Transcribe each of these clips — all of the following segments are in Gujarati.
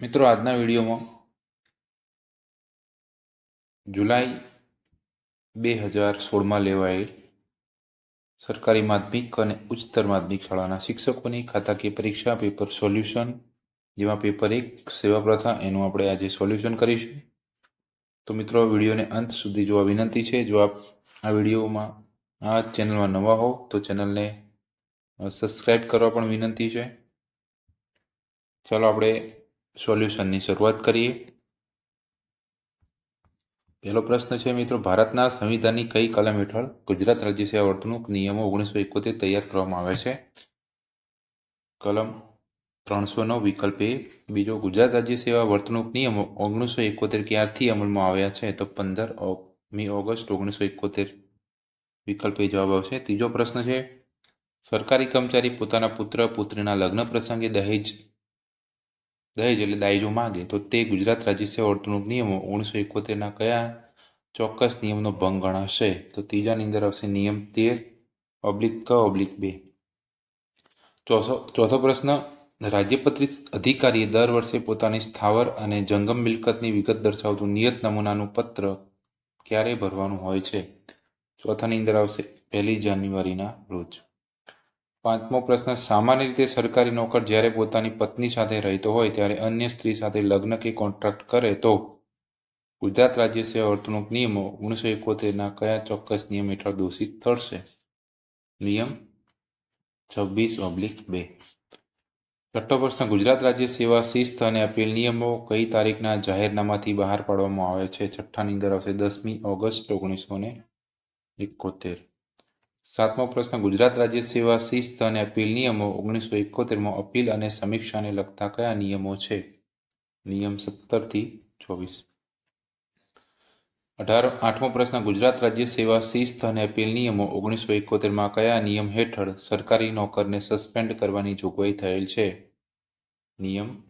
મિત્રો, આજના વિડીયોમાં જુલાઈ બે હજાર સોળમાં લેવાયેલ સરકારી માધ્યમિક અને ઉચ્ચતર માધ્યમિક શાળાના શિક્ષકોની ખાતાકીય પરીક્ષા, પેપર સોલ્યુશન, જેમાં પેપર એક, સેવા પ્રથા, એનું આપણે આજે સોલ્યુશન કરીશું. તો મિત્રો, વિડીયોને અંત સુધી જોવા વિનંતી છે. જો આપ આ વિડીયોમાં, આ ચેનલમાં નવા હો તો ચેનલને સબસ્ક્રાઈબ કરવા પણ વિનંતી છે. ચાલો આપણે સોલ્યુશનની શરૂઆત કરીએ. પહેલો પ્રશ્ન છે મિત્રો, ભારતના સંવિધાનની કઈ કલમ હેઠળ ગુજરાત રાજ્ય સેવા વર્તણૂક નિયમો ઓગણીસો એકોતેર તૈયાર કરવામાં આવે છે? કલમ ત્રણસો નવ વિકલ્પ એ. બીજો, ગુજરાત રાજ્ય સેવા વર્તણૂક નિયમો ઓગણીસો એકોતેર ક્યારથી અમલમાં આવ્યા છે? તો પંદર મી ઓગસ્ટ ઓગણીસો એકોતેર વિકલ્પ એ જવાબ આવશે. ત્રીજો પ્રશ્ન છે, સરકારી કર્મચારી પોતાના પુત્ર, પુત્રીના લગ્ન પ્રસંગે દહેજ દહેજ એટલે દાયજો માગે, તો તે ગુજરાત રાજ્ય સેવા વર્તણૂક નિયમો ઓગણીસો એકોતેરના કયા ચોક્કસ નિયમનો ભંગ ગણાશે? તો ત્રીજાની અંદર આવશે નિયમ તેર, ઓબ્લિક ક, ઓબ્લિક બે. ચોથો ચોથો પ્રશ્ન, રાજ્યપત્રિત અધિકારીએ દર વર્ષે પોતાની સ્થાવર અને જંગમ મિલકતની વિગત દર્શાવતું નિયત નમૂનાનું પત્ર ક્યારે ભરવાનું હોય છે? ચોથાની અંદર આવશે પહેલી જાન્યુઆરીના રોજ. પાંચમો પ્રશ્ન, સામાન્ય રીતે સરકારી નોકર જ્યારે પોતાની પત્ની સાથે રહેતો હોય ત્યારે અન્ય સ્ત્રી સાથે લગ્ન કે કોન્ટ્રાક્ટ કરે તો? ગુજરાત રાજ્ય સેવા વર્તણૂક નિયમો ઓગણીસો એકોતેરના કયા ચોક્કસ નિયમ હેઠળ દોષિત થશે? નિયમ છવ્વીસ ઓબ્લિક બે. છઠ્ઠો પ્રશ્ન, ગુજરાત રાજ્ય સેવા શિસ્ત અને અપીલ નિયમો કઈ તારીખના જાહેરનામાથી બહાર પાડવામાં આવે છે? છઠ્ઠાની અંદર આવશે દસમી ઓગસ્ટ ઓગણીસો ને એકોતેર. સાતમો પ્રશ્ન, ગુજરાત રાજ્ય સેવા શિસ્ત અને અપીલ નિયમો ઓગણીસો એકોતેરમાં અપીલ અને સમીક્ષાને લગતા કયા નિયમો છે? નિયમ સત્તરથી ચોવીસ. અઢાર, આઠમો પ્રશ્ન, ગુજરાત રાજ્ય સેવા શિસ્ત અને અપીલ નિયમો ઓગણીસો એકોતેરમાં કયા નિયમ હેઠળ સરકારી નોકરને સસ્પેન્ડ કરવાની જોગવાઈ થયેલ છે? નિયમ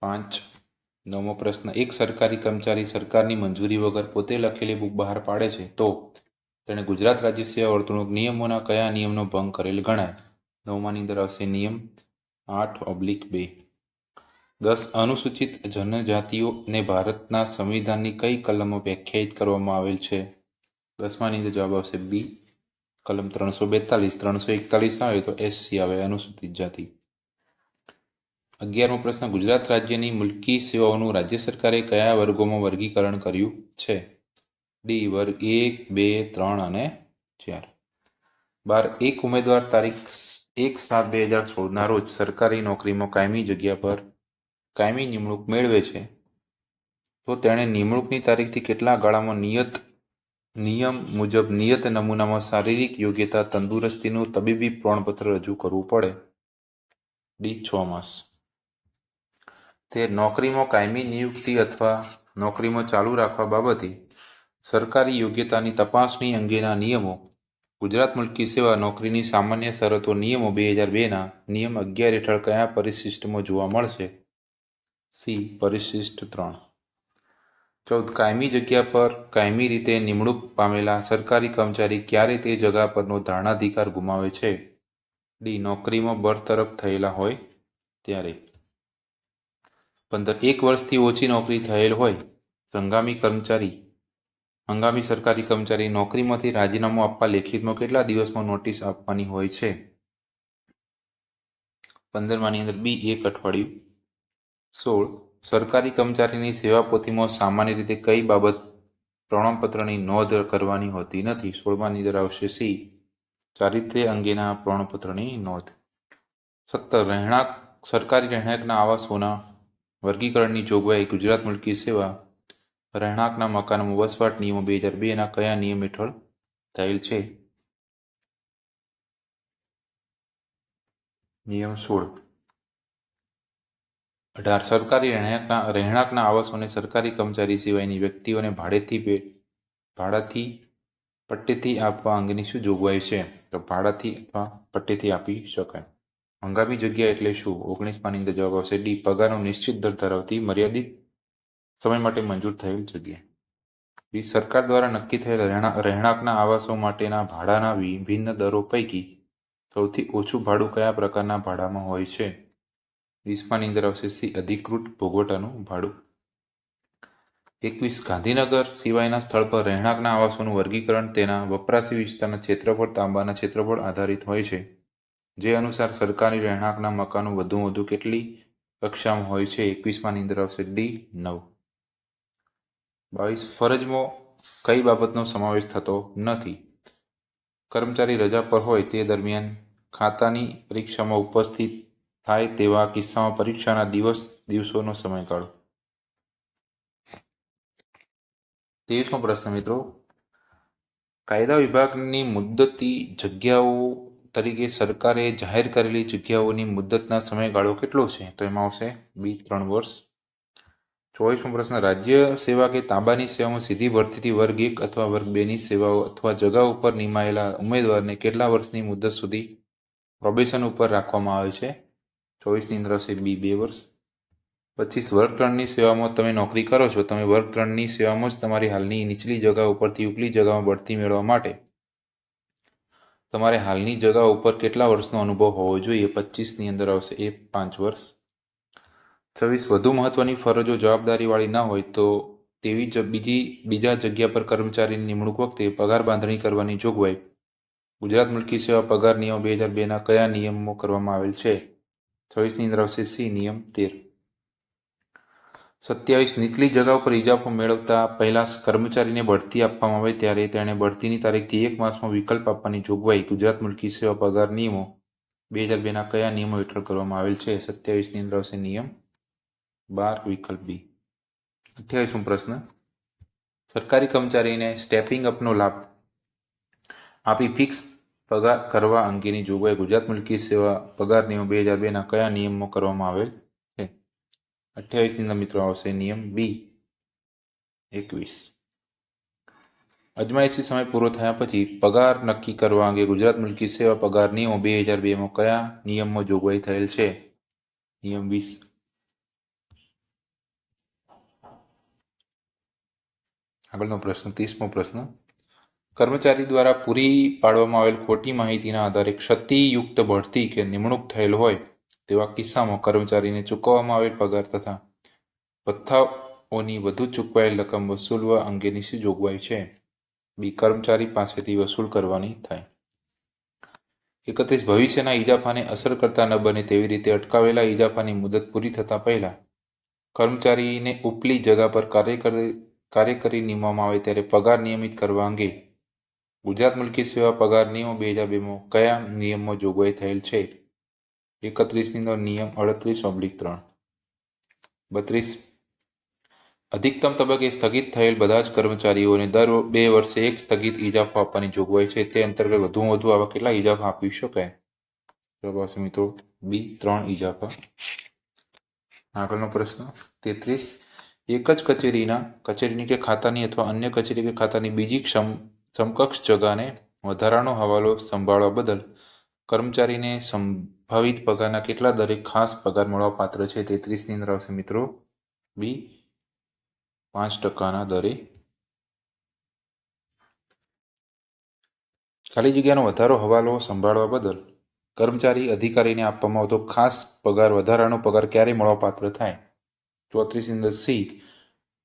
પાંચ. નવમો પ્રશ્ન, એક સરકારી કર્મચારી સરકારની મંજૂરી વગર પોતે લખેલી બુક બહાર પાડે છે તો? તેણે ગુજરાત રાજ્ય સેવા વર્તણૂક નિયમોના કયા નિયમનો ભંગ કરેલ ગણાય? નવમાની અંદર આવશે નિયમ આઠ ઓબ્લિક બે. દસ, અનુસૂચિત જનજાતિઓને ભારતના સંવિધાનની કઈ કલમો વ્યાખ્યાયિત કરવામાં આવેલ છે? દસમાની અંદર જવાબ આવશે બી. કલમ ત્રણસો બેતાલીસ. ત્રણસો એકતાલીસ આવે તો એસસી આવે, અનુસૂચિત જાતિ. અગિયારમો પ્રશ્ન, ગુજરાત રાજ્યની મુલકી સેવાઓનું રાજ્ય સરકારે કયા વર્ગોમાં વર્ગીકરણ કર્યું છે? ડી વર્ગ એક, બે, ત્રણ અને ચાર. બાર, એક ઉમેદવાર તારીખ એક સાત બે હજાર સોળના રોજ સરકારી નોકરીમાં કાયમી જગ્યા પર કાયમી નિમણૂક મેળવે છે. તો તેણે નિમણૂકની તારીખથી કેટલા ગાળામાં નિયત નિયમ મુજબ નિયત નમૂનામાં શારીરિક યોગ્યતા, તંદુરસ્તીનું તબીબી પ્રમાણપત્ર રજૂ કરવું પડે? ડી, છ માસ. તે નોકરીમાં કાયમી નિયુક્તિ અથવા નોકરીમાં ચાલુ રાખવા બાબતે સરકારી યોગ્યતાની તપાસણી અંગેના નિયમો, ગુજરાત મુલકી સેવા નોકરીની સામાન્ય શરતો નિયમો બે હજાર બેના નિયમ અગિયાર હેઠળ કયા પરિશિષ્ટમાં જોવા મળશે? સી, પરિશિષ્ટ ત્રણ. ચૌદ, કાયમી જગ્યા પર કાયમી રીતે નિમણૂક પામેલા સરકારી કર્મચારી ક્યારે તે જગા પરનો ધારણાધિકાર ગુમાવે છે? ડી, નોકરીમાં બરતરફ થયેલા હોય ત્યારે. પંદર, એક વર્ષથી ઓછી નોકરી થયેલ હોય હંગામી કર્મચારી હંગામી સરકારી કર્મચારી નોકરીમાંથી રાજીનામું આપવા લેખિતમાં કેટલા દિવસમાં નોટિસ આપવાની હોય છે? પંદરમાની અંદર બી એક અઠવાડિયું. સોળ. સરકારી કર્મચારીની સેવા પોથીમાં સામાન્ય રીતે કઈ બાબત પ્રમાણપત્રની નોંધ કરવાની હોતી નથી? સોળમાની અંદર આવશે સી. ચારિત્ર્ય અંગેના પ્રમાણપત્રની નોંધ. સત્તર. રહેણાંક, સરકારી રહેણાંકના આવાસોના વર્ગીકરણની જોગવાઈ ગુજરાત મુલકી સેવા રહેણાંકના મકાનમાં વસવાટ નિયમો બે હજાર બેના કયા નિયમ હેઠળ થયેલ છે? નિયમ સોળ. અઢાર. સરકારી રહેણાંકના રહેણાંકના આવાસોને સરકારી કર્મચારી સિવાયની વ્યક્તિઓને ભાડેથી ભાડાથી પટ્ટેથી આપવા અંગેની શું જોગવાઈ છે? તો ભાડાથી અથવા પટ્ટેથી આપી શકાય. હંગામી જગ્યા એટલે શું? ઓગણીસમાની અંદર જવાબ આવશે. ડી. પગારનો નિશ્ચિત દર ધરાવતી મર્યાદિત સમય માટે મંજૂર થયેલ જગ્યા. સરકાર દ્વારા નક્કી થયેલ રહેણા, રહેણાંકના આવાસો માટેના ભાડાના વિભિન્ન દરો પૈકી સૌથી ઓછું ભાડું કયા પ્રકારના ભાડામાં હોય છે? વીસમાની અંદર આવશે સી અધિકૃત ભોગવટાનું ભાડું. એકવીસ ગાંધીનગર સિવાયના સ્થળ પર રહેણાંકના આવાસોનું વર્ગીકરણ તેના વપરાશી વિસ્તારના ક્ષેત્રફળ, તાંબાના ક્ષેત્રફળ આધારિત હોય છે. જે અનુસાર સરકારી રહેણાંકના મકાનો વધુ વધુ કેટલી કક્ષામાં હોય છે? એકવીસમાની અંદર આવશે ડી, નવ. બાવીસ ફરજમાં કઈ બાબતનો સમાવેશ થતો નથી. કર્મચારી રજા પર હોય તે દરમિયાન ખાતાની પરીક્ષામાં ઉપસ્થિત થાય તેવા કિસ્સામાં પરીક્ષાના દિવસ, દિવસોનો સમયગાળો. તેવીસમો પ્રશ્ન મિત્રો. કાયદા વિભાગની મુદ્દતી જગ્યાઓ તરીકે સરકારે જાહેર કરેલી જગ્યાઓની મુદ્દતના સમયગાળો કેટલો છે? તો એમાં આવશે બી ત્રણ વર્ષ ચોવીસમો પ્રશ્ન, રાજ્ય સેવા કે તાંબાની સેવામાં સીધી ભરતીથી વર્ગ એક અથવા વર્ગ બેની સેવાઓ અથવા જગા ઉપર નિમાયેલા ઉમેદવારને કેટલા વર્ષની મુદત સુધી પ્રોબેશન ઉપર રાખવામાં આવે છે? ચોવીસની અંદર હશે બી બે વર્ષ. પચીસ વર્ગ ત્રણની સેવામાં તમે નોકરી કરો છો, તમે વર્ગ ત્રણની સેવામાં જ તમારી હાલની નીચલી જગા ઉપરથી ઉપલી જગામાં બઢતી મેળવવા માટે તમારે હાલની જગા ઉપર કેટલા વર્ષનો અનુભવ હોવો જોઈએ? પચીસની અંદર આવશે એ પાંચ વર્ષ. છવ્વીસ વધુ મહત્વની ફરજો જવાબદારીવાળી ન હોય તો તેવી જ બીજી, બીજા જગ્યા પર કર્મચારીની નિમણૂક વખતે પગાર બાંધણી કરવાની જોગવાઈ. ગુજરાત મુલકી સેવા પગાર નિયમ બે હજાર બેના કયા નિયમો કરવામાં આવેલ છે? છવ્વીસની અંદર આવશે સી, નિયમ તેર. સત્યાવીસ, નીચલી જગા ઉપર ઇજાફો મેળવતા પહેલાં કર્મચારીને બઢતી આપવામાં આવે ત્યારે તેણે બઢતીની તારીખથી એક માસમાં વિકલ્પ આપવાની જોગવાઈ ગુજરાત મુલકી સેવા પગાર નિયમો બે હજાર બેના કયા નિયમો હેઠળ કરવામાં આવેલ છે? સત્યાવીસની અંદર આવશે નિયમ બાર વિકલ્પ બી અઠ્યાવીસમો પ્રશ્ન સરકારી કર્મચારીને સ્ટેપિંગ અપનો લાભ આપી ફિક્સ પગાર કરવા અંગેની જોગવાઈ ગુજરાત મુલકી સેવા પગાર નિયમ બે હજાર બેના કયા નિયમમાં કરવામાં આવેલ છે? અઠ્યાવીસની અંદર મિત્રો આવશે નિયમ બી એકવીસ. અજમાયશી સમય પૂરો થયા પછી પગાર નક્કી કરવા અંગે ગુજરાત મુલકી સેવા પગાર નિયમો બે હજાર બેમાં કયા નિયમમાં જોગવાઈ થયેલ છે? નિયમ વીસ. આગળનો પ્રશ્ન, ત્રીસમો પ્રશ્ન. કર્મચારી દ્વારા પૂરી પાડવામાં આવેલ ખોટી માહિતીના આધારે ક્ષતિયુક્ત બઢતી કે નિમણૂક થયેલ હોય તેવા કિસ્સામાં કર્મચારીને ચૂકવવામાં આવેલ પગાર તથા ભથ્થાઓની વધુ ચૂકવાયેલ રકમ વસૂલવા અંગેની શી જોગવાઈ છે? બી, કર્મચારી પાસેથી વસૂલ કરવાની થાય. એકત્રીસ, ભવિષ્યના ઇજાફાને અસર કરતા ન બને તેવી રીતે અટકાવેલા ઇજાફાની મુદત પૂરી થતાં પહેલાં કર્મચારીને ઉપલી જગા પર કાર્ય કરી કાર્ય કરી નિમવામાં આવે ત્યારે પગાર નિયમિત કરવા અંગે ગુજરાત મુલકી સેવા પગાર નિયમો બે હજાર બેમાં કયા નિયમમાં જોગવાઈ થયેલ છે? એકત્રીસની અંદર નિયમ અડત્રીસ ઓબ્લિક ત્રણ. બત્રીસ. અધિકતમ તબક્કે સ્થગિત થયેલ બધા જ કર્મચારીઓને દર બે વર્ષે એક સ્થગિત ઇજાફો આપવાની જોગવાઈ છે. તે અંતર્ગત વધુમાં વધુ આવા કેટલા ઇજાફા આપી શકાય? પ્રવાસી મિત્રો બી ત્રણ ઇજાફા. આગળનો પ્રશ્ન તેત્રીસ. એક જ કચેરીના, કચેરીની કે ખાતાની અથવા અન્ય કચેરી કે ખાતાની બીજી ક્ષમ, સમકક્ષ જગાને વધારાનો હવાલો સંભાળવા બદલ કર્મચારીને સંભવિત પગારના કેટલા દરે ખાસ પગાર મળવા પાત્ર છે તેત્રીસની અંદર આવશે મિત્રો બી, પાંચ ટકાના દરે. ખાલી જગ્યાનો વધારો હવાલો સંભાળવા બદલ કર્મચારી અધિકારીને આપવામાં આવતો ખાસ પગાર, વધારાનો પગાર ક્યારે મળવાપાત્ર થાય? ચોત્રીસની અંદર સી.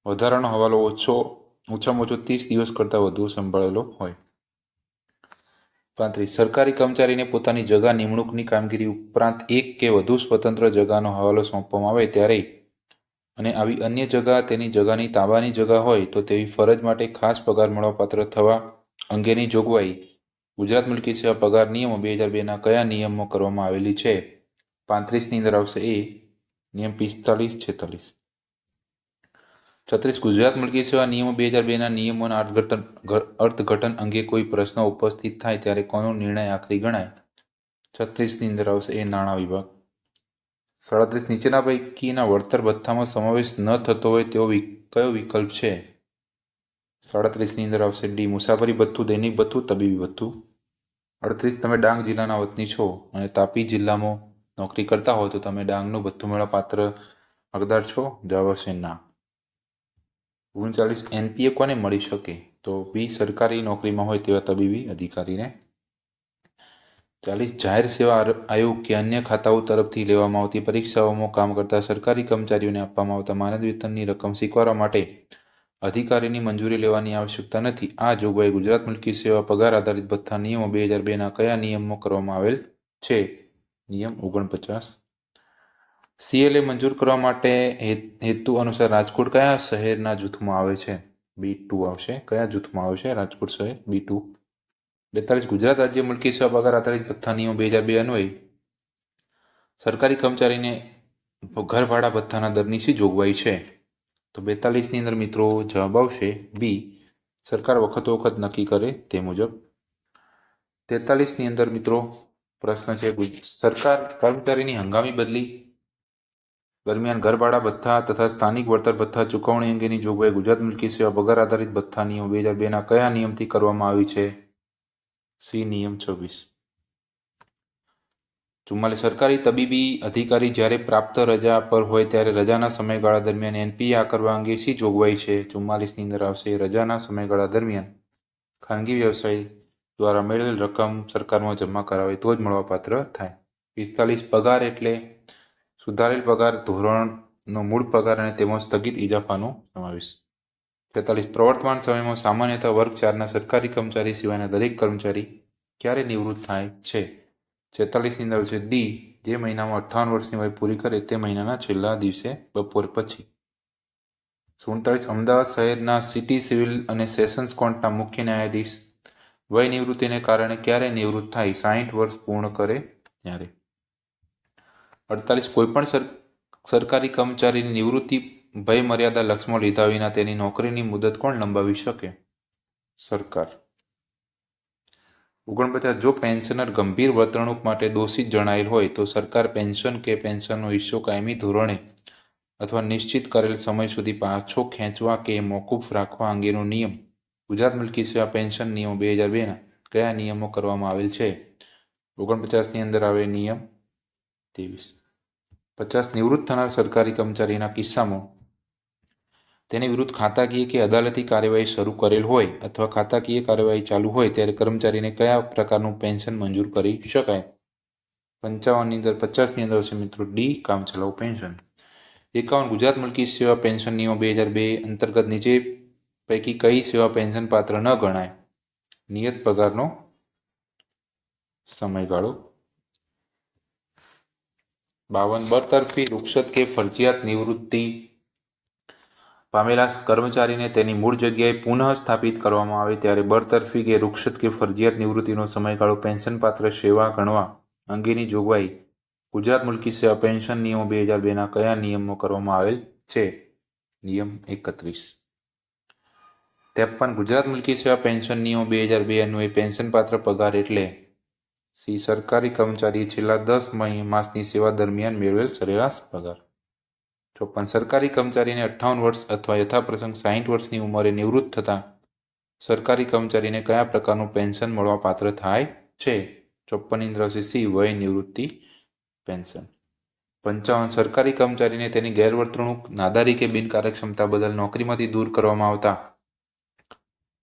વધારાનો હવાલો ઓછો, ઓછામાં ઓછો ત્રીસ દિવસ કરતાં વધુ સંભાળેલો હોય. પાંત્રીસ. સરકારી કર્મચારીને પોતાની જગા નિમણૂકની કામગીરી ઉપરાંત એક કે વધુ સ્વતંત્ર જગાનો હવાલો સોંપવામાં આવે ત્યારે અને આવી અન્ય જગા તેની જગાની તાંબાની જગા હોય તો તેવી ફરજ માટે ખાસ પગાર મળવાપાત્ર થવા અંગેની જોગવાઈ ગુજરાત મુલકી સેવા પગાર નિયમો બે હજાર બેના કયા નિયમો કરવામાં આવેલી છે? પાંત્રીસની અંદર આવશે એ. નિયમ પિસ્તાલીસ છેતાલીસ. છત્રીસ ગુજરાત મુલકી સેવા નિયમો બે હજાર બેના નિયમોના અર્થઘટન અર્થઘટન અંગે કોઈ પ્રશ્ન ઉપસ્થિત થાય ત્યારે કોનો નિર્ણય આખરી ગણાય? છત્રીસની અંદર આવશે એ નાણાં વિભાગ. સાડત્રીસ નીચેના પૈકીના વળતર ભથ્થામાં સમાવેશ ન થતો હોય તેવો કયો વિકલ્પ છે? સાડત્રીસની અંદર આવશે ડી, મુસાફરી ભથ્થું, દૈનિક ભથ્થું, તબીબી ભથ્થું. અડત્રીસ, તમે ડાંગ જિલ્લાના વતની છો અને તાપી જિલ્લામાં નોકરી કરતા હો તો તમે ડાંગનું ભથ્થું મેળવવા પાત્ર હકદાર છો જવાબ આવશે ના ઓગણચાલીસ એનપીએ કોને મળી શકે? તો બી સરકારી નોકરીમાં હોય તેવા તબીબી અધિકારીને. ચાલીસ જાહેર સેવા આયોગ કે અન્ય ખાતાઓ તરફથી લેવામાં આવતી પરીક્ષાઓમાં કામ કરતા સરકારી કર્મચારીઓને આપવામાં આવતા માનદ વેતનની રકમ સ્વીકારવા માટે અધિકારીની મંજૂરી લેવાની આવશ્યકતા નથી. આ જોગવાઈ ગુજરાત મુલકી સેવા પગાર આધારિત ભથ્થા નિયમો બે હજાર બેના કયા નિયમો કરવામાં આવેલ છે? નિયમ ઓગણપચાસ સીએલએ મંજૂર કરવા માટે હેતુ અનુસાર રાજકોટ કયા શહેરના જૂથમાં આવે છે? બી ટુ આવશે. કયા જૂથમાં આવશે રાજકોટ શહેર? B two. બેતાલીસ, ગુજરાત રાજ્ય મુલકી સેવા પગાર આધારિત ભથ્થા નિયમ બે હજાર બે અન્વયે સરકારી કર્મચારીને ઘર ભાડા ભથ્થાના દરની શી જોગવાઈ છે? તો બેતાલીસની અંદર મિત્રો જવાબ આવશે બી. સરકાર વખતો વખત નક્કી કરે તે મુજબ. તેતાલીસની અંદર મિત્રો પ્રશ્ન છે સરકાર કર્મચારીની હંગામી બદલી દરમિયાન ઘરભાડા ભથ્થા તથા સ્થાનિક વળતર ભથ્થા ચૂકવણી અંગેની જોગવાઈ ગુજરાત મુલકી સેવા પગાર આધારિત ભથ્થા નિયમ બે હજાર બેના કયા નિયમથી કરવામાં આવી છે? સી, નિયમ છવ્વીસ. ચુમ્માલીસ. સરકારી તબીબી અધિકારી જ્યારે પ્રાપ્ત રજા પર હોય ત્યારે રજાના સમયગાળા દરમિયાન એનપી આ કરવા અંગે સી જોગવાઈ છે? ચુમ્માલીસની અંદર આવશે રજાના સમયગાળા દરમિયાન ખાનગી વ્યવસાય દ્વારા મેળવેલ રકમ સરકારમાં જમા કરાવે તો જ મળવાપાત્ર થાય. પિસ્તાલીસ પગાર એટલે સુધારેલ પગાર ધોરણનો મૂળ પગાર અને તેમાં સ્થગિત ઇજાફાનો સમાવેશ. તેતાલીસ, પ્રવર્તમાન સમયમાં સામાન્યતઃ વર્ગ ચારના સરકારી કર્મચારી સિવાયના દરેક કર્મચારી ક્યારે નિવૃત્ત થાય છે? છેતાલીસની અંદર છે ડી, જે મહિનામાં અઠ્ઠાવન વર્ષની વય પૂરી કરે તે મહિનાના છેલ્લા દિવસે બપોર પછી. સુડતાલીસ, અમદાવાદ શહેરના સિટી સિવિલ અને સેશન્સ કોર્ટના મુખ્ય ન્યાયાધીશ. વય નિવૃત્તિને કારણે ક્યારે નિવૃત્ત થાય? સાહીઠ વર્ષ પૂર્ણ કરે ત્યારે. અડતાલીસ કોઈપણ સર, સરકારી કર્મચારીની નિવૃત્તિ, ભય, મર્યાદા લક્ષમાં લીધા વિના તેની નોકરીની મુદત કોણ લંબાવી શકે? સરકાર. ઓગણપચાસ, જો પેન્શનર ગંભીર વર્તણૂક માટે દોષિત જણાયેલ હોય, તો સરકાર પેન્શન કે પેન્શનનો હિસ્સો કાયમી ધોરણે અથવા નિશ્ચિત કરેલ સમય સુધી પાછો ખેંચવા કે મોકૂફ રાખવા અંગેનો નિયમ. ગુજરાત મિલકી સેવા પેન્શન નિયમો બે હજાર બેના કયા નિયમો કરવામાં આવેલ છે? ઓગણપચાસની અંદર આવે નિયમ. ત્રેવીસ. પચાસ નિવૃત્ત થનાર સરકારી કર્મચારીના કિસ્સામાં તેની વિરુદ્ધ ખાતાકીય કે અદાલતી કાર્યવાહી શરૂ કરેલ હોય અથવા ખાતાકીય કાર્યવાહી ચાલુ હોય ત્યારે કર્મચારીને કયા પ્રકારનું પેન્શન મંજૂર કરી શકાય? પંચાવનની અંદર, પચાસની અંદર હશે મિત્રો ડી કામચલાઉ પેન્શન. એકાવન, ગુજરાત મુલકી સેવા પેન્શન નિયમ બે હજાર બે અંતર્ગત નીચે પૈકી કઈ સેવા પેન્શન પાત્ર ન ગણાય? નિયત પગારનો સમયગાળો. બાવન બરતરફી રૂક્ષત કે ફરજિયાત નિવૃત્તિ પામેલા કર્મચારીને તેની મૂળ જગ્યાએ પુનઃ સ્થાપિત કરવામાં આવે ત્યારે બરતરફી કે રૂક્ષત કે ફરજિયાત નિવૃત્તિનો સમયગાળો પેન્શનપાત્ર સેવા ગણવા અંગેની જોગવાઈ ગુજરાત મુલકી સેવા પેન્શન નિયમો બે હજાર બેના કયા નિયમો કરવામાં આવેલ છે? નિયમ એકત્રીસ. ત્રેપન ગુજરાત મુલકી સેવા પેન્શન નિયમો બે હજાર બે અન્વયે પેન્શનપાત્ર પગાર એટલે સી સરકારી કર્મચારી છેલ્લા દસ માસની સેવા દરમિયાન મેળવેલ સરેરાશ પગાર. ચોપન સરકારી કર્મચારીને અઠ્ઠાવન વર્ષ અથવા યથાપ્રસંગ સાહીઠ વર્ષની ઉંમરે નિવૃત્ત થતાં સરકારી કર્મચારીને કયા પ્રકારનું પેન્શન મળવા પાત્ર થાય છે? ચોપ્પન ઇન્દ્રસી સી, વય નિવૃત્તિ પેન્શન. પંચાવન સરકારી કર્મચારીને તેની ગેરવર્તણૂક, નાદારી કે બિનકાર્યક્ષમતા બદલ નોકરીમાંથી દૂર કરવામાં આવતા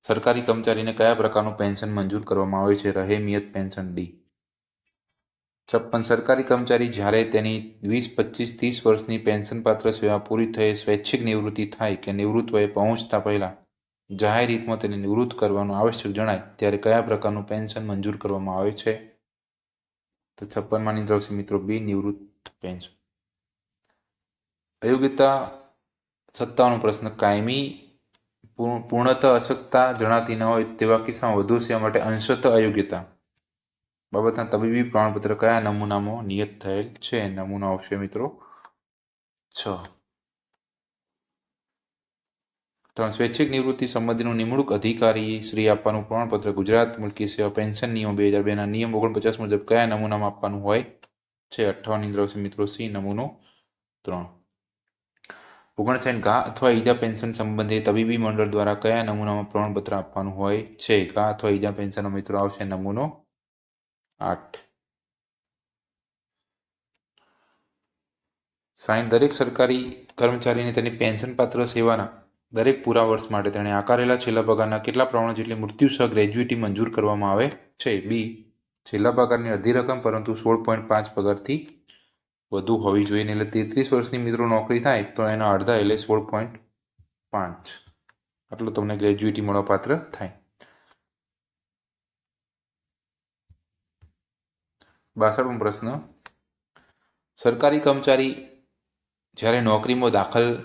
સરકારી કર્મચારીને કયા પ્રકારનું પેન્શન મંજૂર કરવામાં આવે છે? રહેમિયત પેન્શન ડી. છપ્પન સરકારી કર્મચારી જ્યારે તેની વીસ, પચીસ, ત્રીસ વર્ષની પેન્શનપાત્ર સેવા પૂરી થઈ, સ્વૈચ્છિક નિવૃત્તિ થાય કે નિવૃત્ત વયે પહોંચતા પહેલાં જાહેર હિતમાં તેને નિવૃત્ત કરવાનું આવશ્યક જણાય, ત્યારે કયા પ્રકારનું પેન્શન મંજૂર કરવામાં આવે છે? તો છપ્પનમાં નિદ્રવશે મિત્રો બી નિવૃત્ત પેન્શન. અયોગ્યતા સત્તાનો પ્રશ્ન, કાયમી પૂર્ણ- પૂર્ણતઃ અશક્તતા જણાતી ન હોય તેવા કિસ્સામાં વધુ સેવા માટે અંશતઃ અયોગ્યતા. બાબતના તબીબી પ્રમાણપત્ર કયા નમૂનામાં નિયત થયેલ છે? નમૂનો આવશે મિત્રો છ. ત્રણ, સ્વૈચ્છિક નિવૃત્તિ સંબંધીનું નિમણૂક અધિકારી શ્રી આપવાનું પ્રમાણપત્ર ગુજરાત મુલકી સેવા પેન્શન નિયમ બે હજાર બેના નિયમ ઓગણપચાસ મુજબ કયા નમૂનામાં આપવાનું હોય છે? અઠ્ઠાવન ઇન્દ્ર મિત્રો સી, નમૂનો ત્રણ. ઓગણસાઠ ઘા અથવા ઈજા પેન્શન સંબંધે તબીબી મંડળ દ્વારા કયા નમૂનામાં પ્રમાણપત્ર આપવાનું હોય છે? ઘા અથવા ઈજા પેન્શનનો મિત્રો આવશે નમૂનો આઠ. સાઈન, દરેક સરકારી કર્મચારીને તેની પેન્શનપાત્ર સેવાના દરેક પૂરા વર્ષ માટે તેણે આકારેલા છેલ્લા પગારના કેટલા પ્રમાણ જેટલી મૃત્યુ સહ ગ્રેજ્યુટી મંજૂર કરવામાં આવે છે? બી, છેલ્લા પગારની અડધી રકમ પરંતુ સોળ પોઈન્ટ પાંચ પગારથી વધુ હોવી જોઈએ એટલે તેત્રીસ વર્ષની મિત્રો નોકરી થાય તો એના અડધા એટલે સોળ પોઈન્ટ પાંચ. આટલું તમને ગ્રેજ્યુએટી મળવાપાત્ર થાય. બાસઠમો પ્રશ્ન. સરકારી કર્મચારી જ્યારે નોકરીમાં દાખલ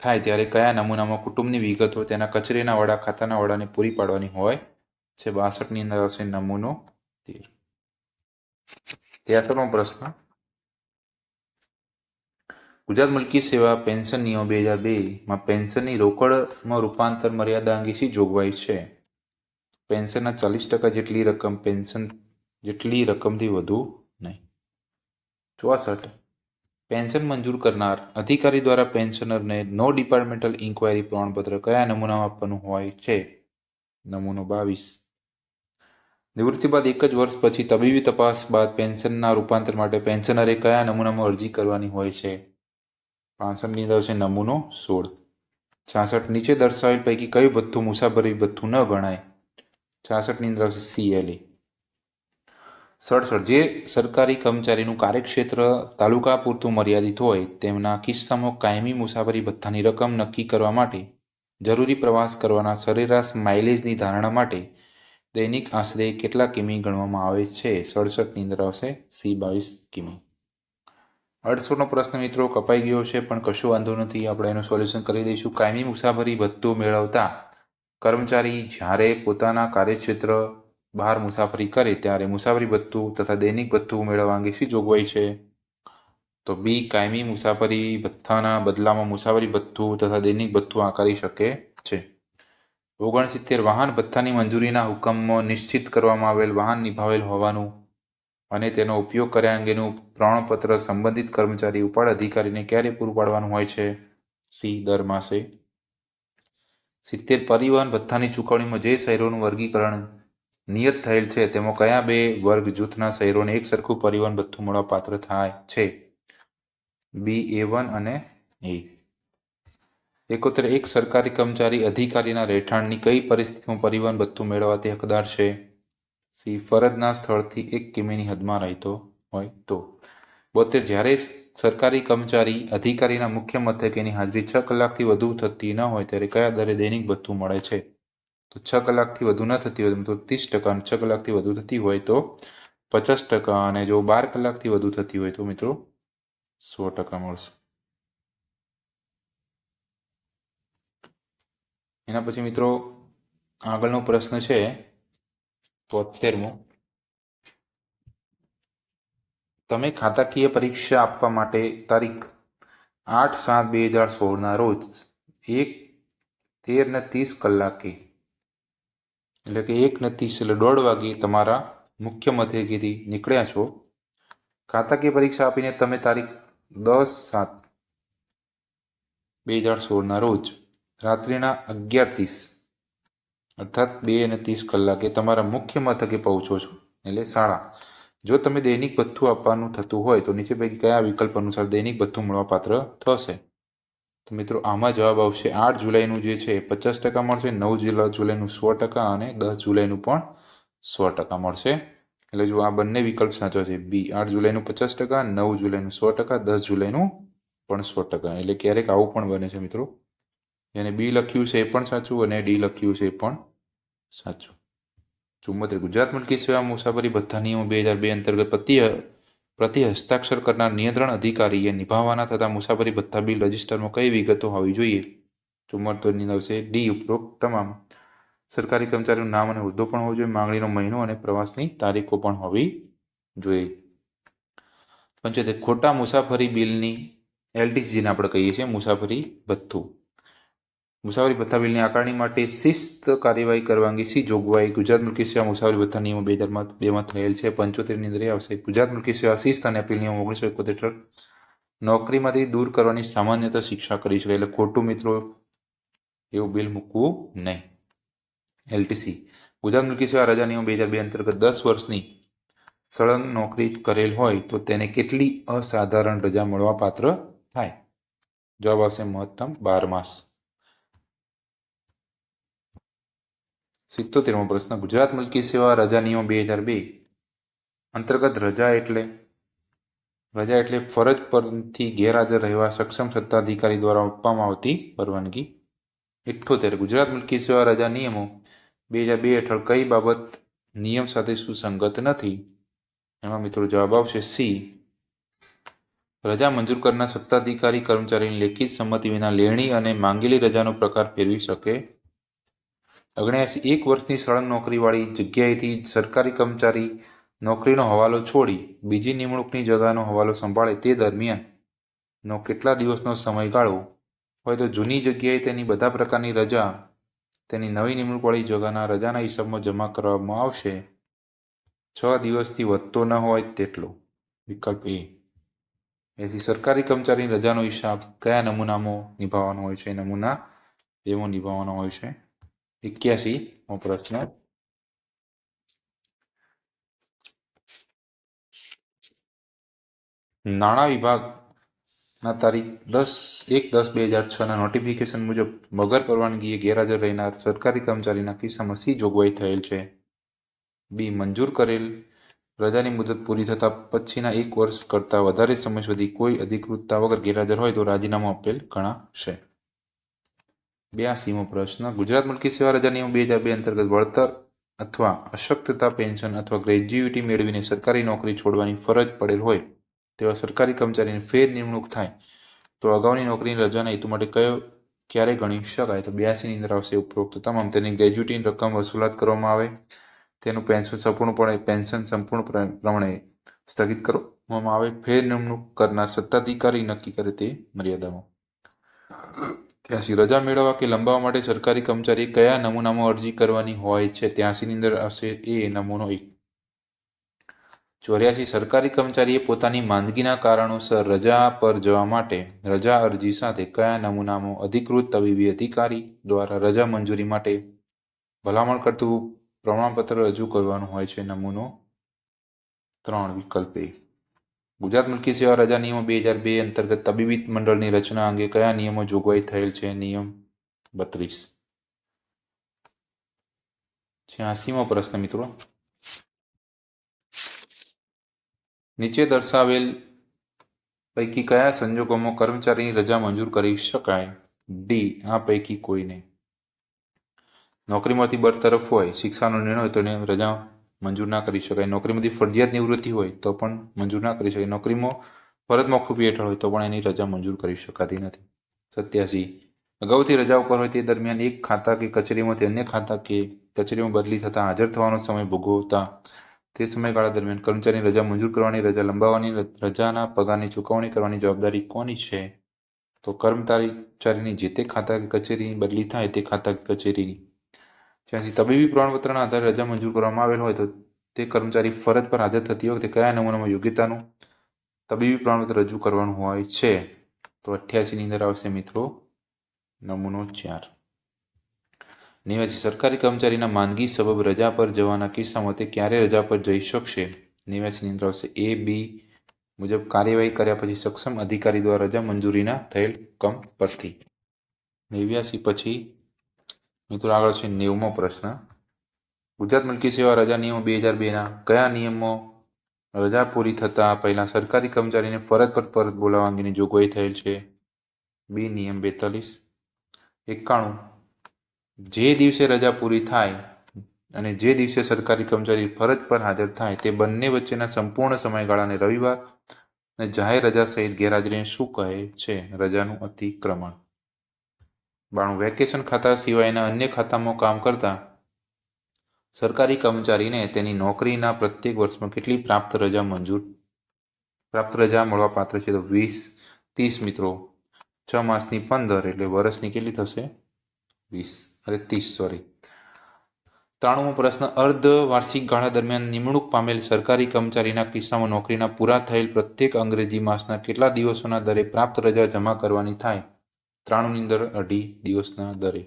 થાય ત્યારે કયા નમૂનામાં કુટુંબની વિગતો તેના કચેરીના વડા, ખાતાના વડાને પૂરી પાડવાની હોય છે? બાસઠની અંદર આવશે નમૂનો તેર. ત્યારનો પ્રશ્ન. ગુજરાત મુલકી સેવા પેન્શન નિયમ બે હજાર બેમાં પેન્શનની રોકડમાં રૂપાંતર મર્યાદા અંગે શી જોગવાઈ છે? પેન્શનના ચાલીસ ટકા જેટલી રકમ પેન્શન જેટલી રકમથી વધુ નહીં. ચોસઠ. પેન્શન મંજૂર કરનાર અધિકારી દ્વારા પેન્શનરને નો ડિપાર્ટમેન્ટલ ઇન્ક્વાયરી પ્રમાણપત્ર કયા નમૂનામાં આપવાનું હોય છે? નમૂનો બાવીસ. નિવૃત્તિ બાદ એક જ વર્ષ પછી તબીબી તપાસ બાદ પેન્શનના રૂપાંતર માટે પેન્શનરે કયા નમૂનામાં અરજી કરવાની હોય છે? પાસઠની અંદર છે નમૂનો સોળ. છાસઠ નીચે દર્શાવેલ પૈકી કયું ભથ્થું મુસાફરી ભથ્થું ન ગણાય? છાસઠની અંદર આવશે સીએલએ સડસઠ જે સરકારી કર્મચારીનું કાર્યક્ષેત્ર તાલુકા પૂરતું મર્યાદિત હોય, તેમના કિસ્સામાં કાયમી મુસાફરી ભથ્થાની રકમ નક્કી કરવા માટે, જરૂરી પ્રવાસ કરવાના સરેરાશ માઇલેજની ધારણા માટે દૈનિક આશરે કેટલા કિમી ગણવામાં આવે છે? સડસઠની અંદર આવશે, સી બાવીસ કિમી. અડસઠનો પ્રશ્ન મિત્રો કપાઈ ગયો છે, પણ કશું વાંધો નથી, આપણે એનું સોલ્યુશન કરી દઈશું. કાયમી મુસાફરી ભથ્થું મેળવતા કર્મચારી જ્યારે પોતાના કાર્યક્ષેત્ર બહાર મુસાફરી કરે ત્યારે મુસાફરી ભથ્થું તથા દૈનિક ભથ્થું મેળવવા અંગે શી જોગવાઈ છે? તો બી, કાયમી મુસાફરી ભથ્થાના બદલામાં મુસાફરી ભથ્થું તથા દૈનિક ભથ્થું આકારી શકે છે. ઓગણસિત્તેર વાહન ભથ્થાની મંજૂરીના હુકમમાં નિશ્ચિત કરવામાં આવેલ વાહન નિભાવેલ હોવાનું અને તેનો ઉપયોગ કર્યા અંગેનું પ્રમાણપત્ર સંબંધિત કર્મચારી ઉપાડ અધિકારીને ક્યારે પૂરું પાડવાનું હોય છે? સી, દર માસે. સિત્તેર પરિવહન ભથ્થાની ચૂકવણીમાં જે શહેરોનું વર્ગીકરણ નિયત થયેલ છે. તેમાં કયા બે વર્ગ જૂથના શહેરોને એક સરખું પરિવહન ભથ્થું મળવા પાત્ર થાય છે? બી, એ વન અને એ. એકોતેર, એક સરકારી કર્મચારી અધિકારીના રહેઠાણની કઈ પરિસ્થિતિમાં પરિવહન ભથ્થું મેળવવા તે હકદાર છે? સી, ફરજના સ્થળથી એક કિમીની હદમાં રહેતો હોય તો. બોતેર, જ્યારે સરકારી કર્મચારી અધિકારીના મુખ્ય મથકેની હાજરી છ કલાકથી વધુ થતી ન હોય, ત્યારે કયા દરે દૈનિક ભથ્થું મળે છે? તો છ કલાકથી વધુ ન થતી હોય, તો ત્રીસ ટકા અને છ કલાકથી વધુ થતી હોય તો પચાસ ટકા અને જો બાર કલાકથી વધુ થતી હોય તો મિત્રો સો ટકા મળશે. એના પછી મિત્રો આગળનો પ્રશ્ન છે તોતેરમો. તમે ખાતાકીય પરીક્ષા આપવા માટે તારીખ આઠ સાત બે હજાર સોળના રોજ એક, તેર ને ત્રીસ કલાકે એટલે કે એક નથી એટલે દોઢ વાગે તમારા મુખ્ય મથકેથી નીકળ્યા છો. ખાતાકીય પરીક્ષા આપીને તમે તારીખ દસ, સાત, બે હજાર સોળના રોજ રાત્રિના અગિયાર ત્રીસ અર્થાત બે અને ત્રીસ કલાકે તમારા મુખ્ય મથકે પહોંચો છો, એટલે શાળા. જો તમે દૈનિક ભથ્થું આપવાનું થતું હોય તો નીચે પૈકી કયા વિકલ્પ અનુસાર દૈનિક ભથ્થું મળવાપાત્ર થશે? તો મિત્રો, આમાં જવાબ આવશે આઠ જુલાઈનું જે છે પચાસ ટકા મળશે, નવ જુલા જુલાઈનું સો ટકા અને દસ જુલાઈનું પણ સો ટકા મળશે. એટલે જો આ બંને વિકલ્પ સાચો છે, બી આઠ જુલાઈનું પચાસ ટકા, નવ જુલાઈનું સો ટકા, દસ જુલાઈનું પણ સો ટકા. એટલે ક્યારેક આવું પણ બને છે મિત્રો. જેને બી લખ્યું છે એ પણ સાચું અને ડી લખ્યું છે એ પણ સાચું. ચુમ્મોતેર ગુજરાત મુલકી સેવા મુસાફરી ભથ્થા નિયમો બે હજાર બે અંતર્ગત પ્રતિ પ્રતિ હસ્તાક્ષર કરનાર નિયંત્રણ અધિકારીએ નિભાવવાના થતા મુસાફરી ભથ્થા બિલ રજિસ્ટરમાં કઈ વિગતો હોવી જોઈએ? ચુમ્મોતેરની નવસે ડી ઉપરોક્ત તમામ સરકારી કર્મચારીનું નામ અને હોદ્દો પણ હોવો જોઈએ, માંગણીનો મહિનો અને પ્રવાસની તારીખો પણ હોવી જોઈએ. પંચોતેર, ખોટા મુસાફરી બિલની એલટીસી આપણે કહીએ છીએ મુસાફરી ભથ્થું. મુસાફરી ભથ્થા બિલની આકારણી માટે શિસ્ત કાર્યવાહી કરવા અંગે શી જોગવાઈ ગુજરાત મુલકી સેવા મુસાફરી ભથ્થા નિયમો બે હજારમાં બેમાં થયેલ છે. પંચોતેરની અંદર આવશે. ગુજરાત મુલકી સેવા શિસ્ત અને અપીલ નિયમ ઓગણીસો એકોતેર નોકરીમાંથી દૂર કરવાની સામાન્યતા શિક્ષા કરી છે. એટલે ખોટું મિત્રો એવું બિલ મૂકવું નહીં. એલટીસી. ગુજરાત મુલકી સેવા રજા નિયમ બે હજાર બે અંતર્ગત દસ વર્ષની સળંગ નોકરી કરેલ હોય તો તેને કેટલી અસાધારણ રજા મળવા પાત્ર થાય? જવાબ આવશે મહત્તમ બાર માસ. સિત્તોતેરમો પ્રશ્ન. ગુજરાત મુલકી સેવા રજા નિયમ બે હજાર બે. અંતર્ગત રજા એટલે રજા એટલે ફરજ પરથી ગેરહાજર રહેવા સક્ષમ સત્તાધિકારી દ્વારા આપવામાં આવતી પરવાનગી. ઇઠ્ઠોતેર ગુજરાત મુલકી સેવા રજા નિયમો બે હજાર બે હેઠળ કઈ બાબત નિયમ સાથે સુસંગત નથી? એમાં મિત્રો જવાબ આવશે સી. રજા મંજૂર કરનાર સત્તાધિકારી કર્મચારીની લેખિત સંમતિ વિના લેણી અને માંગેલી રજાનો પ્રકાર ફેરવી શકે અગણ્યાસી એક વર્ષની સળંગ નોકરીવાળી જગ્યાએથી સરકારી કર્મચારી નોકરીનો હવાલો છોડી બીજી નિમણૂકની જગાનો હવાલો સંભાળે તે દરમિયાન નો કેટલા દિવસનો સમયગાળો હોય તો જૂની જગ્યાએ તેની બધા પ્રકારની રજા તેની નવી નિમણૂકવાળી જગાના રજાના હિસાબમાં જમા કરવામાં આવશે. છ દિવસથી વધતો ન હોય તેટલો વિકલ્પ એ. એથી સરકારી કર્મચારીની રજાનો હિસાબ કયા નમૂનામાં નિભાવવાનો હોય છે? નમૂના એમાં નિભાવવાનો હોય છે. એક્યાસી મો પ્રશ્ન નાણાં વિભાગના તારીખ દસ એક દસ બે હજાર છના નોટિફિકેશન મુજબ વગર પરવાનગીએ ગેરહાજર રહેનાર સરકારી કર્મચારીના કિસ્સામાં સી જોગવાઈ થયેલ છે બી મંજૂર કરેલ રજાની મુદત પૂરી થતાં પછીના એક વર્ષ કરતાં વધારે સમય સુધી કોઈ અધિકૃતતા વગર ગેરહાજર હોય તો રાજીનામું આપેલ ગણાશે બ્યાસીમો પ્રશ્ન. ગુજરાત મુલકી સેવા રજા નિયમ બે હજાર બે અંતર્ગત વળતર અથવા અશક્તતા પેન્શન અથવા ગ્રેજ્યુઇટી મેળવીને સરકારી નોકરી છોડવાની ફરજ પડેલ હોય તેવા સરકારી કર્મચારીની ફેર નિમણૂક થાય. તો અગાઉની નોકરીની રજાના હેતુ માટે કયો ક્યારે ગણી શકાય? તો બ્યાસીની અંદર આવશે ઉપરોક્ત તમામ. તેની ગ્રેજ્યુટીની રકમ વસૂલાત કરવામાં આવે. તેનું પેન્શન સંપૂર્ણપણે, પેન્શન સંપૂર્ણ પ્રમાણે સ્થગિત કરવામાં આવે. ફેર નિમણૂક કરનાર સત્તાધિકારી નક્કી કરે તે મર્યાદામાં. ત્યાંસી રજા મેળવવા કે લંબાવવા માટે સરકારી કર્મચારી કયા નમૂનામાં અરજી કરવાની હોય છે? ત્યાંસીની અંદર આવશે એ નમૂનો એક. ચોર્યાસી, સરકારી કર્મચારીએ પોતાની માંદગીના કારણોસર રજા પર જવા માટે રજા અરજી સાથે કયા નમૂનામાં અધિકૃત તબીબી અધિકારી દ્વારા રજા મંજૂરી માટે ભલામણ કરતું પ્રમાણપત્ર રજૂ કરવાનું હોય છે? નમૂનો ત્રણ, વિકલ્પ ગુજરાત મુલકી સેવા રજા નિયમો બે હજાર બે અંતર્ગત તબીબી મંડળની રચના અંગે કયા નિયમો જોગવાઈ થયેલ છે? નિયમ બત્રીસ. છ્યાસીમો પ્રશ્ન મિત્રો. નીચે દર્શાવેલ પૈકી કયા સંજોગોમાં કર્મચારીની રજા મંજૂર કરી શકાય? ડી, આ પૈકી કોઈને. નોકરીમાંથી બરતરફ હોય, શિક્ષાનો નિર્ણય તો રજા મંજૂર ના કરી શકાય. નોકરીમાંથી ફરજિયાત નિવૃત્તિ હોય તો પણ મંજૂર ના કરી શકાય. નોકરીમાં ફરજ મોકૂફી હેઠળ હોય તો પણ એની રજા મંજૂર કરી શકાતી નથી. સત્યાસી. અગાઉથી રજા ઉપર હોય તે દરમિયાન એક ખાતા કે કચેરીમાંથી અન્ય ખાતા કે કચેરીમાં બદલી થતાં હાજર થવાનો સમય ભોગવતા તે સમયગાળા દરમિયાન કર્મચારીની રજા મંજૂર કરવાની, રજા લંબાવવાની, રજાના પગારની ચૂકવણી કરવાની જવાબદારી કોની છે? તો કર્મચારીની જે તે ખાતા કે કચેરીની બદલી થાય તે ખાતા કે કચેરીની. ત્યાંથી તબીબી પ્રમાણપત્રના આધારે રજા મંજૂર કરવામાં આવેલ હોય તો તે કર્મચારી ફરજ પર હાજર થતી વખતે કયા નમૂનામાં યોગ્યતાનું તબીબી પ્રમાણપત્ર રજૂ કરવાનું હોય છે? તો અઠ્યાસીની અંદર આવશે મિત્રો નમૂનો ચાર. નેવાસી સરકારી કર્મચારીના માંદગી સબબ રજા પર જવાના કિસ્સામાં તે ક્યારે રજા પર જઈ શકશે? નેવાસીની અંદર આવશે એ, બી મુજબ કાર્યવાહી કર્યા પછી સક્ષમ અધિકારી દ્વારા રજા મંજૂરીના થયેલ કમ પરથી. નેવ્યાસી પછી મિત્રો આગળ છે નેવમો પ્રશ્ન. ગુજરાત મુલકી સેવા રજા નિયમો બે હજાર બેના કયા નિયમો રજા પૂરી થતાં પહેલાં સરકારી કર્મચારીને ફરજ પર પરત બોલાવવા અંગેની જોગવાઈ થયેલ છે? બી, નિયમ બેતાલીસ. એકાણું. જે દિવસે રજા પૂરી થાય અને જે દિવસે સરકારી કર્મચારી ફરજ પર હાજર થાય તે બંને વચ્ચેના સંપૂર્ણ સમયગાળાને રવિવાર અને જાહેર રજા સહિત ગેરહાજરીને શું કહે છે? રજાનું અતિક્રમણ. બાણું વેકેશન ખાતા સિવાયના અન્ય ખાતામાં કામ કરતા સરકારી કર્મચારીને તેની નોકરીના પ્રત્યેક વર્ષમાં કેટલી પ્રાપ્ત રજા મંજૂર? પ્રાપ્ત રજા મળવા પાત્ર છે તો વીસ, ત્રીસ મિત્રો. છ માસની પંદર એટલે વર્ષની કેટલી થશે? વીસ. અરે ત્રીસ સોરી ત્રાણુમો પ્રશ્ન. અર્ધ વાર્ષિક ગાળા દરમિયાન નિમણૂક પામેલ સરકારી કર્મચારીના કિસ્સામાં નોકરીના પૂરા થયેલ પ્રત્યેક અંગ્રેજી માસના કેટલા દિવસોના દરે પ્રાપ્ત રજા જમા કરવાની થાય? ત્રાણુંની અંદર અઢી દિવસના દરે.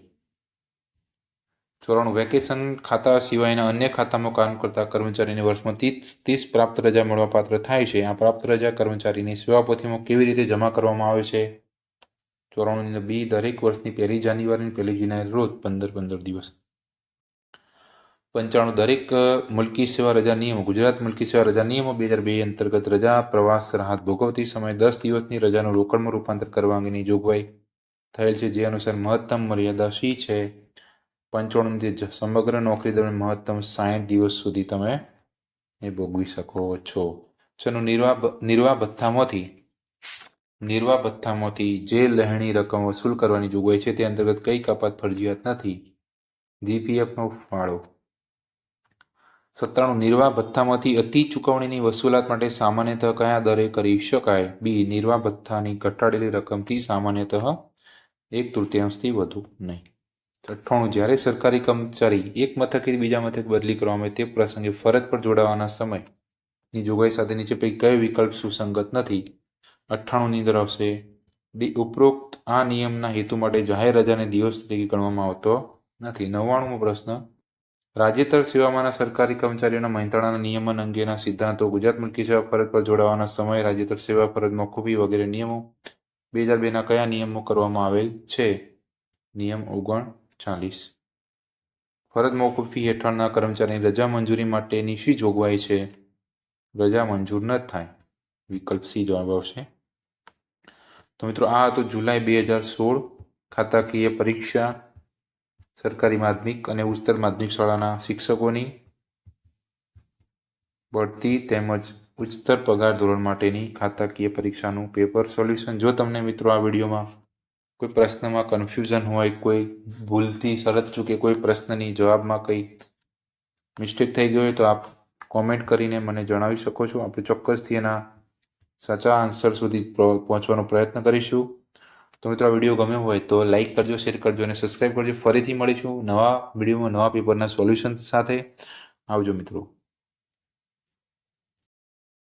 ચોરાણું, વેકેશન ખાતા સિવાયના અન્ય ખાતામાં કામ કરતા કર્મચારીને વર્ષમાં ત્રીસ ત્રીસ પ્રાપ્ત રજા મળવાપાત્ર થાય છે. આ પ્રાપ્ત રજા કર્મચારીની સેવાપોથીમાં કેવી રીતે જમા કરવામાં આવે છે? ચોરાણું બી, દરેક વર્ષની પહેલી જાન્યુઆરીની પહેલી જુલાઈ રોજ પંદર પંદર દિવસ. પંચાણું, દરેક મુલકી સેવા રજા નિયમો, ગુજરાત મુલકી સેવા રજા નિયમો બે હજાર બે અંતર્ગત રજા, પ્રવાસ, રાહત ભોગવતી સમયે દસ દિવસની રજાનું રોકડમાં રૂપાંતર કરવા અંગેની જોગવાઈ થયેલ છે, જે અનુસાર મહત્તમ મર્યાદા શી છે? પંચાણુંથી સમગ્ર નોકરી દરમિયાન મહત્તમ સાઠ દિવસ સુધી તમે એ ભોગવી શકો છો. છનું નિર્વાહ નિર્વાહ ભથ્થામાંથી નિર્વાહ ભથ્થામાંથી જે લહેણી રકમ વસૂલ કરવાની જોગવાઈ છે, તે અંતર્ગત કઈ કપાત ફરજિયાત નથી? જીપીએફનો ફાળો. સત્તાણું નિર્વાહ ભથ્થામાંથી અતિ ચૂકવણીની વસૂલાત માટે સામાન્યતઃ કયા દરે કરી શકાય? બી નિર્વાહ ભથ્થાની ઘટાડેલી રકમથી સામાન્યતઃ એક તૃતીયાંશથી વધુ નહીં. અઠ્ઠાણું, જ્યારે સરકારી કર્મચારી એક મથકેથી બીજા મથકે બદલી કરવામાં આવે તે પ્રસંગે ફરજ પર જોડાવાના સમયની જોગવાઈ સાથે નીચે પૈકી કયો વિકલ્પ સુસંગત નથી? અઠ્ઠાણુંની અંદર આવશે, ડી ઉપરોક્ત આ નિયમના હેતુ માટે જાહેર રજાને દિવસ તરીકે ગણવામાં આવતો નથી. નવ્વાણુંમો પ્રશ્ન, રાજ્યતર સેવામાંના સરકારી કર્મચારીઓના મહેનતાણાના નિયમન અંગેના સિદ્ધાંતો ગુજરાત મુલકી સેવા ફરજ પર જોડાવાના સમય રાજ્યતર સેવા ફરજ મોકૂફી વગેરે નિયમો બે હજાર બેના કયા નિયમો કરવામાં આવેલ છે? નિયમ ઓગણ ચાલીસ ફરજ મોકૂફી હેઠળના કર્મચારીની રજા મંજૂરી માટેની શી જોગવાઈ છે? રજા મંજૂર ન થાય. વિકલ્પ સી જવાબ આવશે. તો મિત્રો, આ હતું જુલાઈ બે હજાર સોળ ખાતાકીય પરીક્ષા સરકારી માધ્યમિક અને ઉચ્ચતર માધ્યમિક શાળાના શિક્ષકોની બઢતી તેમજ ઉચ્ચતર પગાર ધોરણ માટેની ખાતાકીય પરીક્ષાનું પેપર સોલ્યુશન જો તમને મિત્રો આ વિડીયોમાં કોઈ પ્રશ્નમાં કન્ફ્યુઝન હોય, કોઈ ભૂલથી શરત ચૂકે, કોઈ પ્રશ્નની જવાબમાં કંઈ મિસ્ટેક થઈ ગઈ હોય તો આપ કોમેન્ટ કરીને મને જણાવી શકો છો. આપણે ચોક્કસથી એના સાચા આન્સર સુધી પહોંચવાનો પ્રયત્ન કરીશું. તો મિત્રો આ વીડિયો ગમ્યો હોય તો લાઈક કરજો શેર કરજો અને સબસ્ક્રાઈબ કરજો. ફરીથી મળીશું નવા વિડીયોમાં નવા પેપરના સોલ્યુશન સાથે. આવજો મિત્રો.